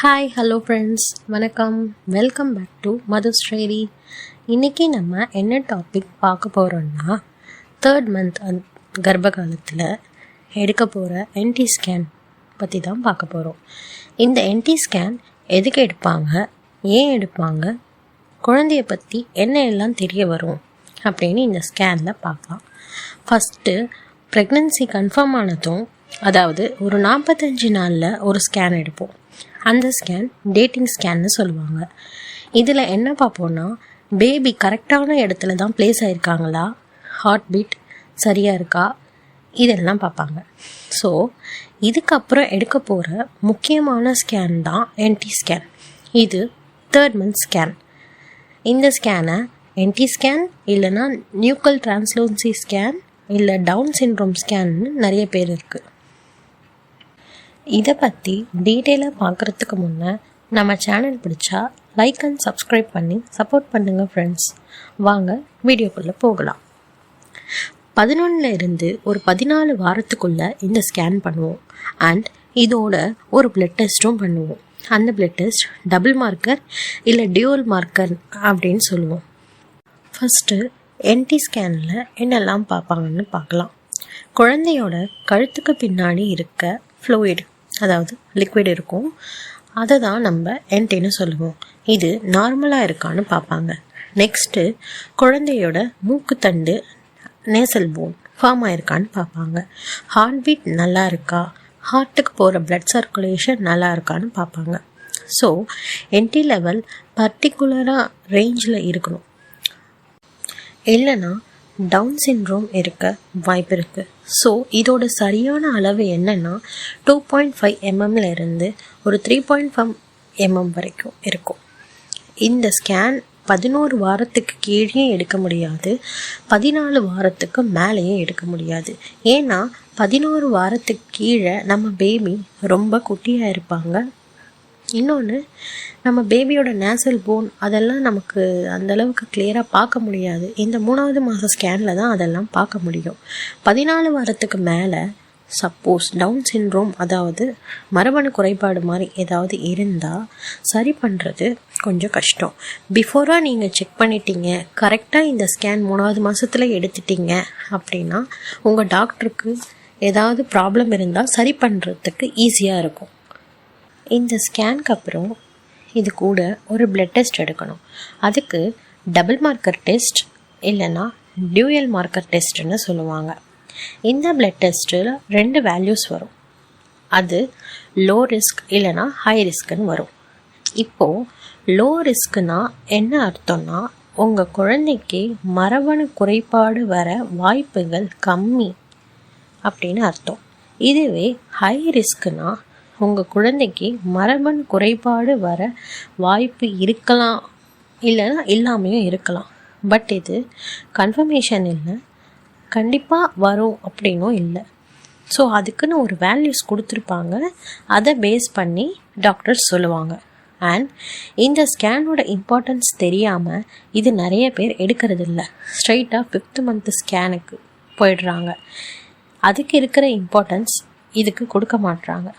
Hi hello friends வணக்கம். Welcome back to Madhu ஸ்ரேரி இன்றைக்கி நம்ம என்ன டாபிக் பார்க்க போகிறோம்னா தேர்ட் மந்த் அந் கர்ப்ப காலத்தில் எடுக்க போகிற என்டி ஸ்கேன் பற்றி தான் பார்க்க போகிறோம் இந்த என்டி ஸ்கேன் எதுக்கு எடுப்பாங்க? ஏன் எடுப்பாங்க? குழந்தைய பற்றி என்ன எல்லாம் தெரிய வரும்? அப்படின்னு இந்த ஸ்கேனில் பார்க்கலாம். ஃபஸ்ட்டு ப்ரெக்னென்சி கன்ஃபார்ம் ஆனதும் அதாவது ஒரு நாற்பத்தஞ்சு நாளில் ஒரு ஸ்கேன் எடுப்போம். அந்த ஸ்கேன் டேட்டிங் ஸ்கேன்னு சொல்லுவாங்க. இதில் என்ன பார்ப்போன்னா பேபி கரெக்டான இடத்துல தான் ப்ளேஸ் ஆகிருக்காங்களா ஹார்ட் பீட் சரியாக இருக்கா? இதெல்லாம் பார்ப்பாங்க. ஸோ இதுக்கப்புறம் எடுக்க போகிற முக்கியமான ஸ்கேன் தான் என்டி ஸ்கேன் இது தேர்ட் மந்த் ஸ்கேன் இந்த ஸ்கேனை என்டி ஸ்கேன் இல்லைன்னா நியூக்கல் டிரான்ஸ்லோன்சி ஸ்கேன் இல்லை டவுன் சின்ட்ரோம் ஸ்கேன்னு நிறைய பேர் இருக்குது இதை பற்றி டீட்டெயிலாக பார்க்குறதுக்கு முன்னே நம்ம சேனல் பிடிச்சா லைக் அண்ட் சப்ஸ்கிரைப் பண்ணி சப்போர்ட் பண்ணுங்கள் ஃப்ரெண்ட்ஸ் வாங்க வீடியோக்குள்ளே போகலாம். பதினொன்னுல இருந்து ஒரு பதினாலு வாரத்துக்குள்ளே இந்த ஸ்கேன் பண்ணுவோம். அண்ட் இதோட ஒரு பிளட் டெஸ்ட்டும் பண்ணுவோம். அந்த பிளட் டெஸ்ட் டபுள் மார்க்கர் இல்லை டியூவல் மார்க்கர் அப்படின்னு சொல்லுவோம். ஃபஸ்ட்டு என்டி ஸ்கேனில் என்னெல்லாம் பார்ப்பாங்கன்னு பார்க்கலாம். குழந்தையோட கழுத்துக்கு பின்னாடி இருக்க ஃப்ளூயிட் அதாவது லிக்விட் இருக்கும். அதை தான் நம்ம என்டின்னு சொல்லுவோம். இது நார்மலாக இருக்கான்னு பார்ப்பாங்க. நெக்ஸ்ட்டு குழந்தையோட மூக்குத்தண்டு நேசல் போன் ஃபார்ம் ஆயிருக்கான்னு பார்ப்பாங்க. ஹார்ட் பீட் நல்லா இருக்கா? ஹார்ட்டுக்கு போகிற பிளட் சர்க்குலேஷன் நல்லா இருக்கான்னு பார்ப்பாங்க. ஸோ என்டி லெவல் பர்டிகுலராக ரேஞ்சில் இருக்கணும். இல்லைன்னா டவுன் சின்ரோம் இருக்க வாய்ப்பு இருக்குது ஸோ இதோட சரியான அளவு என்னென்னா டூ பாயிண்ட் ஃபைவ் எம்எம்ல இருந்து ஒரு த்ரீ பாயிண்ட் ஃபைவ் எம்எம் வரைக்கும் இருக்கும். இந்த ஸ்கேன் பதினோரு வாரத்துக்கு கீழே எடுக்க முடியாது. பதினாலு வாரத்துக்கு மேலேயும் எடுக்க முடியாது. ஏன்னா பதினோரு வாரத்துக்கு கீழே நம்ம பேபி ரொம்ப குட்டியாக இருப்பாங்க. இன்னொன்று நம்ம பேபியோட நேசல் போன் அதெல்லாம் நமக்கு அந்தளவுக்கு கிளியராக பார்க்க முடியாது. இந்த மூணாவது மாத ஸ்கேனில் தான் அதெல்லாம் பார்க்க முடியும். பதினாலு வாரத்துக்கு மேலே சப்போஸ் டவுன் சின்ரோம் அதாவது மரபணு குறைபாடு மாதிரி ஏதாவது இருந்தால் சரி பண்ணுறது கொஞ்சம் கஷ்டம். பிஃபோராக நீங்கள் செக் பண்ணிட்டீங்க கரெக்டாக இந்த ஸ்கேன் மூணாவது மாதத்தில் எடுத்துட்டீங்க அப்படின்னா உங்கள் டாக்டருக்கு ஏதாவது ப்ராப்ளம் இருந்தால் சரி பண்ணுறதுக்கு ஈஸியாக இருக்கும். இந்த ஸ்கேனுக்கு அப்புறம் இது கூட ஒரு பிளட் டெஸ்ட் எடுக்கணும். அதுக்கு டபுள் மார்க்கர் டெஸ்ட் இல்லைன்னா டியூயல் மார்க்கர் டெஸ்ட்டுன்னு சொல்லுவாங்க. இந்த பிளட் டெஸ்ட்டில் ரெண்டு வேல்யூஸ் வரும். அது லோ ரிஸ்க் இல்லைன்னா ஹை ரிஸ்க்குன்னு வரும். இப்போது லோ ரிஸ்க்குனா என்ன அர்த்தம்னா உங்கள் குழந்தைக்கு மரபணு குறைபாடு வர வாய்ப்புகள் கம்மி அப்படின்னு அர்த்தம். இதுவே ஹை ரிஸ்க்குனா உங்கள் குழந்தைக்கு மரபணு குறைபாடு வர வாய்ப்பு இருக்கலாம். இல்லைன்னா இல்லாமையும் இருக்கலாம். பட் இது கன்ஃபர்மேஷன் இல்லை. கண்டிப்பாக வரும் அப்படின்னும் இல்லை. ஸோ அதுக்குன்னு ஒரு வேல்யூஸ் கொடுத்துருப்பாங்க. அதை பேஸ் பண்ணி டாக்டர்ஸ் சொல்லுவாங்க. அண்ட் இந்த ஸ்கேனோட இம்பார்ட்டன்ஸ் தெரியாமல் இது நிறைய பேர் எடுக்கிறது இல்லை. ஸ்ட்ரைட்டாக ஃபிஃப்த் மந்த்து ஸ்கேனுக்கு போயிடுறாங்க. அதுக்கு இருக்கிற இம்பார்ட்டன்ஸ் இதுக்கு கொடுக்க மாட்டுறாங்க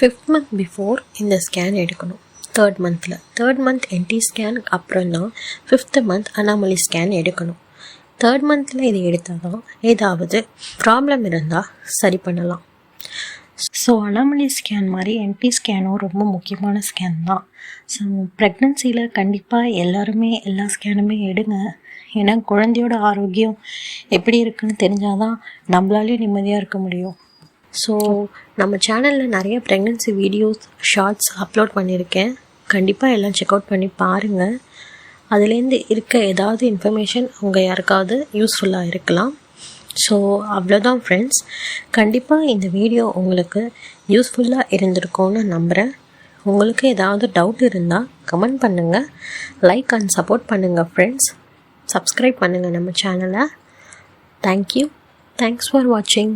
ஃபிஃப்த் மந்த் பிஃபோர் இந்த ஸ்கேன் எடுக்கணும். தேர்ட் மந்தில் தேர்ட் மந்த் என்டி ஸ்கேன் அப்புறம் தான் ஃபிஃப்த்து மந்த் அனாமலி ஸ்கேன் எடுக்கணும். தேர்ட் மந்தில் இது எடுத்தால் தான் ஏதாவது ப்ராப்ளம் இருந்தால் சரி பண்ணலாம். ஸோ அனாமலி ஸ்கேன் மாதிரி என்டி ஸ்கேனும் ரொம்ப முக்கியமான ஸ்கேன் தான். ஸோ ப்ரெக்னென்சியில் கண்டிப்பாக எல்லாருமே எல்லா ஸ்கேனுமே எடுங்க. ஏன்னா குழந்தையோட ஆரோக்கியம் எப்படி இருக்குன்னு தெரிஞ்சால் தான் நம்மளாலேயும் நிம்மதியாக இருக்க முடியும். ஸோ நம்ம சேனலில் நிறைய ப்ரெக்னென்சி வீடியோஸ் ஷார்ட்ஸ் அப்லோட் பண்ணியிருக்கேன் கண்டிப்பாக எல்லாம் செக் அவுட் பண்ணி பாருங்கள் அதுலேருந்து இருக்க ஏதாவது இன்ஃபர்மேஷன் உங்கள் யாருக்காவது யூஸ்ஃபுல்லாக இருக்கலாம். ஸோ அவ்வளோதான் ஃப்ரெண்ட்ஸ் கண்டிப்பாக இந்த வீடியோ உங்களுக்கு யூஸ்ஃபுல்லாக இருந்திருக்கும்னு நம்புகிறேன் உங்களுக்கு ஏதாவது டவுட் இருந்தால் கமெண்ட் பண்ணுங்கள் லைக் அண்ட் சப்போர்ட் பண்ணுங்கள் ஃப்ரெண்ட்ஸ் சப்ஸ்கிரைப் பண்ணுங்கள் நம்ம சேனலை தேங்க்யூ தேங்க்ஸ் ஃபார் வாட்சிங்